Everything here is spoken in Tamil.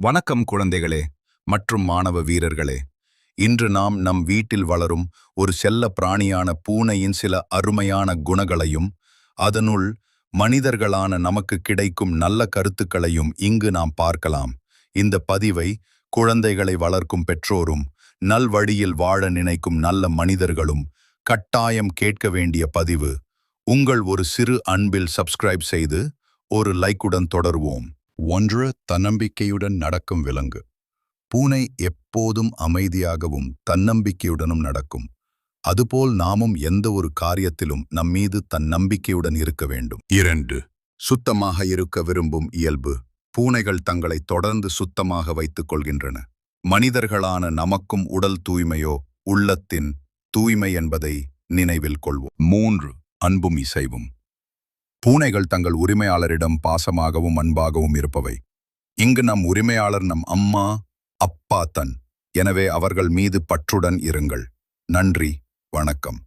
வணக்கம் குழந்தைகளே மற்றும் மாணவ வீரர்களே. இன்று நாம் நம் வீட்டில் வளரும் ஒரு செல்ல பிராணியான பூனையின் சில அருமையான குணங்களையும் அதனுள் மனிதர்களான நமக்கு கிடைக்கும் நல்ல கருத்துக்களையும் இங்கு நாம் பார்க்கலாம். இந்த பதிவை குழந்தைகளை வளர்க்கும் பெற்றோரும் நல்வழியில் வாழ நினைக்கும் நல்ல மனிதர்களும் கட்டாயம் கேட்க வேண்டிய பதிவு. உங்கள் ஒரு சிறு அன்பில் சப்ஸ்கிரைப் செய்து ஒரு லைக்குடன் தொடருவோம். ஒன்று தன்னம்பிக்கையுடன் நடக்கும் விலங்கு. பூனை எப்போதும் அமைதியாகவும் தன்னம்பிக்கையுடனும் நடக்கும். அதுபோல் நாமும் எந்த ஒரு காரியத்திலும் நம்மீது தன்னம்பிக்கையுடன் இருக்க வேண்டும். இரண்டு சுத்தமாக இருக்க விரும்பும் இயல்பு. பூனைகள் தங்களை தொடர்ந்து சுத்தமாக வைத்துக் கொள்கின்றன. மனிதர்களான நமக்கும் உடல் தூய்மையோ உள்ளத்தின் தூய்மை என்பதை நினைவில் கொள்வோம். மூன்று அன்பும் இசைவும். பூனைகள் தங்கள் உரிமையாளரிடம் பாசமாகவும் அன்பாகவும் இருப்பவை. இங்கு நம் உரிமையாளர் நம் அம்மா அப்பா தன். எனவே அவர்கள் மீது பற்றுடன் இருங்கள். நன்றி வணக்கம்.